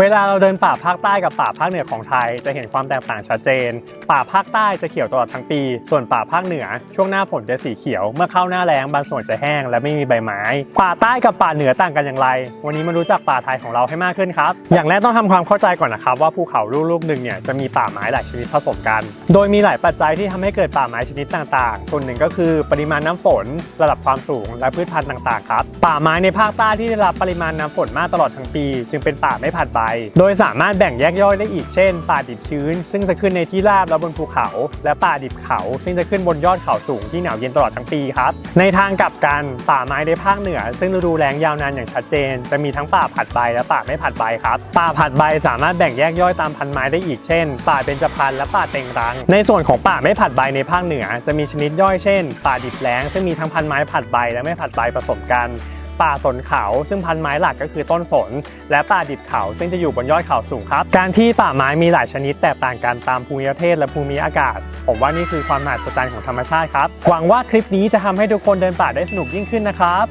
เวลาเราเดินป่าภาคใต้กับป่าภาคเหนือของไทย จะเห็นความแตกต่างชัดเจน ป่าภาคใต้จะเขียวตลอดทั้งปี ส่วนป่าภาคเหนือ ช่วงหน้าฝนจะสีเขียว เมื่อเข้าหน้าแล้งบางส่วนจะแห้งและไม่มีใบไม้ ป่าใต้กับป่าเหนือต่างกันอย่างไร วันนี้มารู้จักป่าไทยของเราให้มากขึ้นครับ อย่างแรกต้องทำความเข้าใจก่อนนะครับว่าภูเขาลูกลูกหนึ่งเนี่ยจะมีป่าไม้หลายชนิดผสมกัน โดยมีหลายปัจจัยที่ทำให้เกิดป่าไม้ชนิดต่างๆ ส่วนหนึ่งก็คือปริมาณน้ำฝน ระดับความสูง และพืชพันธุ์ต่างๆครับ ป่าไม้ในภาคใต้ที่ได้รับปริมาณน้ำฝนมากตลอดทั้งปี จึงเป็นป่าไม่ผัดใบโดยสามารถแบ่งแยกย่อยได้อีกเช่น ป่าดิบชื้น ซึ่งจะขึ้นในที่ราบและบนภูเขา และป่าดิบเขา ซึ่งจะขึ้นบนยอดเขาสูงที่หนาวเย็นตลอดทั้งปีครับ ในทางกลับกันป่าไม้ในภาคเหนือ ซึ่งฤดูแล้งยาวนานอย่างชัดเจน จะมีทั้งป่าผัดใบและป่าไม่ผัดใบครับป่าผัดใบสามารถแบ่งแยกย่อยตามพันไม้ได้อีกเช่น ป่าเบญจพรรณและป่าเต็งรัง ในส่วนของป่าไม่ผัดใบในภาคเหนือ จะมีชนิดย่อยเช่น ป่าดิบแล้งซึ่งมีทั้งพันไม้ผัดใบและไม่ผัดใบผสมกัน ป่าสนเขาซึ่งพันไม้หลักก็คือต้นสน และป่าดิบเขาซึ่งจะอยู่บนยอดเขาสูงครับ การที่ป่าไม้มีหลายชนิดแตกต่างกันตามภูมิประเทศและภูมิอากาศ ผมว่านี่คือความมหัศจรรย์ของธรรมชาติครับ หวังว่าคลิปนี้จะทำให้ทุกคนเดินป่าได้สนุกยิ่งขึ้นนะครับ